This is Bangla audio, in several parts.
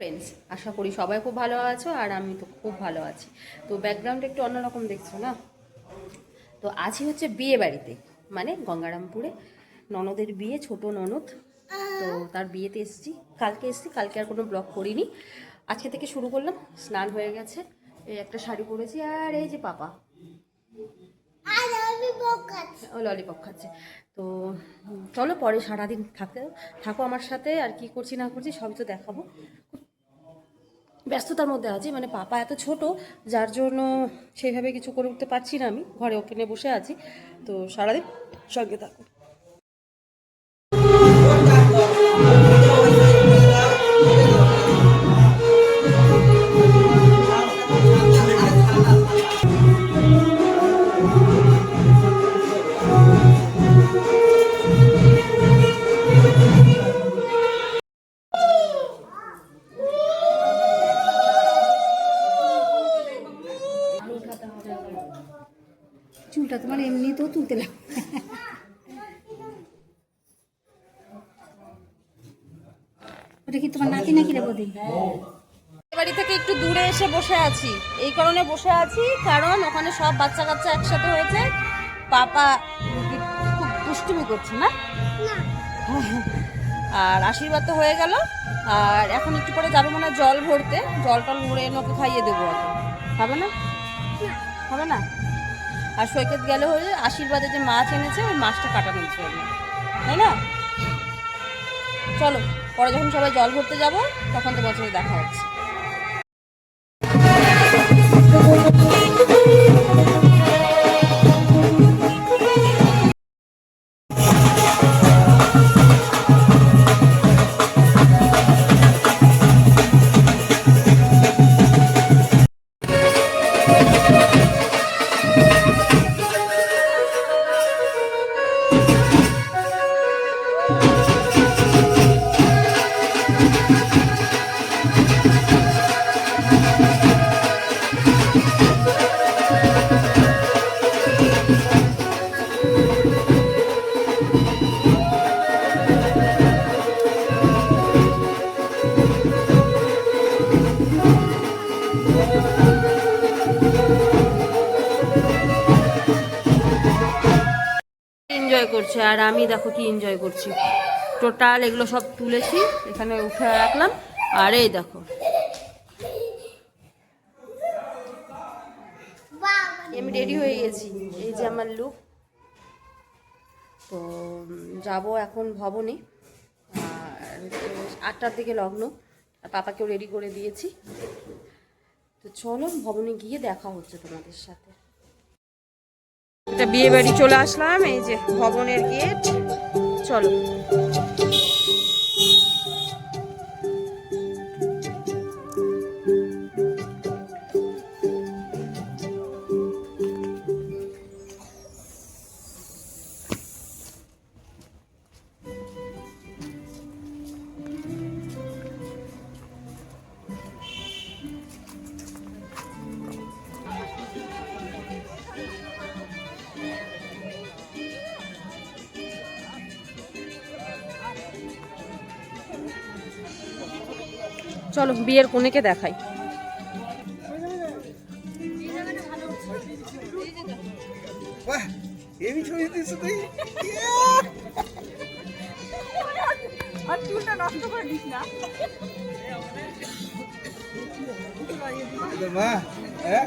ফ্রেন্ডস আশা করি সবাই খুব ভালো আছো আর আমি তো খুব ভালো আছি। তো ব্যাকগ্রাউন্ড একটু অন্যরকম দেখছ না? তো আজই হচ্ছে বিয়ে বাড়িতে মানে গঙ্গারামপুরে। ননদের বিয়ে ছোট ননদ। তো তার বিয়েতে এসেছি কালকে এসেছি কালকে আর কোনো ব্লগ করিনি। আজকে থেকে শুরু করলাম স্নান হয়ে গেছে এই একটা শাড়ি পরেছি আর এই যে পাপা। ও ললিপপ খাচ্ছে। তো চলো পরে সারাদিন থাকতে থাকো আমার সাথে আর কি করছি না করছি সবই তো দেখাবো। ব্যস্ততার মধ্যে আছি মানে পাপা এত ছোট, যার জন্য সেইভাবে কিছু করে উঠতে পারছি না আমি। ঘরে ওখানে বসে আছি। তো সারাদিন সঙ্গে থাকো চুলটা তোমার এমনিতেও তুলতে লাগে। ওটা কি তোমার বাড়ি থেকে একটু দূরে এসে বসে আছি। এই কারণে বসে আছি, কারণ ওখানে সব বাচ্চা কাচ্চা একসাথে হয়েছে। পাপা খুব করছে, না? আর আশীর্বাদ তো হয়ে গেল। আর এখন একটু পরে যাবে মনে হয় জল ভরতে। জল টল ভরে ওকে খাইয়ে দেবো হবে না? হবে না? আর সৈকত গেলে হলে আশীর্বাদে যে মাছ এনেছে, ওই মাছটা কাটানো জন্য তাই না? চলো, পরে যখন সবাই জল ভরতে যাব, তখন তো বছরে দেখা হচ্ছে। এনজয় করছে, আর আমি দেখো কি এনজয় করছি। টোটাল এগুলো সব তুলেছি, এখানে উঠে রাখলাম, আর এই দেখো। আমি রেডি হয়ে গেছি, এই যে আমার লুক তো যাব এখন ভবনে, আর আটটার দিকে লগ্ন, পাপাকেও রেডি করে দিয়েছি। তো চলো, ভবনে গিয়ে দেখা হচ্ছে তোমাদের সাথে। একটা বিয়ে বাড়ি চলে আসলাম এই যে ভবনের গেট। চলো। চলো বিয়ের কোনেকে দেখাই। মা হ্যাঁ?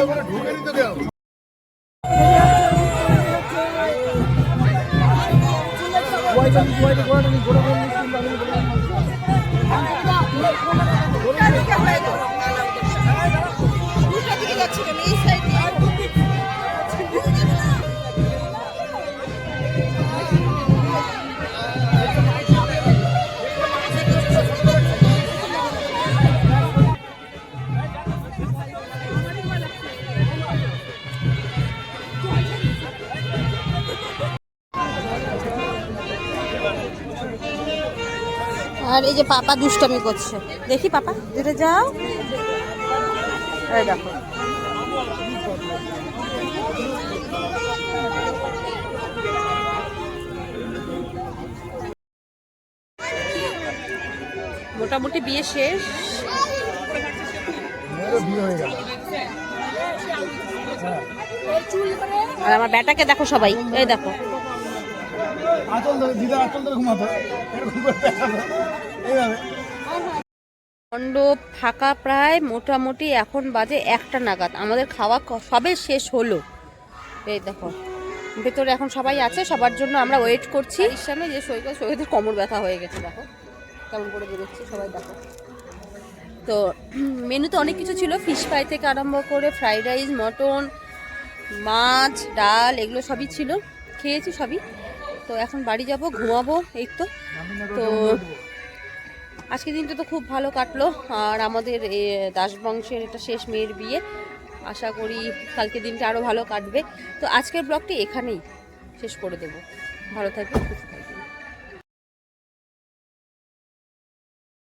ঢুকে আর এই যে পাপা দুষ্টামি করছে। দেখি পাপা দূরে যাও। দেখো। মোটামুটি বিয়ে শেষ। আর আমার ব্যাটাকে দেখো সবাই, এই দেখো। আচল ধরে দিদা আচল ধরে ঘুমাতো। এরকম করে এইভাবে। মণ্ডপ ফাঁকা প্রায় মোটামুটি এখন বাজে একটা নাগাদ। আমাদের খাওয়া সবে শেষ হলো। এই দেখো ভেতরে এখন সবাই আছে সবার জন্য আমরা ওয়েট করছি। এর সামনে যে সৈকত সৈকতের কোমর ব্যথা হয়ে গেছে দেখো। কেমন করে বেরোচ্ছে সবাই দেখো। তো মেনুতে অনেক কিছু ছিল। ফিশ ফ্রাই থেকে আরম্ভ করে ফ্রাইড রাইস মটন মাছ ডাল এগুলো সবই ছিল। খেয়েছি সবই। তো এখন বাড়ি যাব, ঘুমাবো, এই তো। তো আজকের দিনটা তো খুব ভালো কাটলো। আর আমাদের দাসবংশের এটা শেষ মেয়ের বিয়ে। আশা করি কালকে দিনটা আরও ভালো কাটবে। তো আজকের ব্লগটি এখানেই শেষ করে দেবো। ভালো থাকবে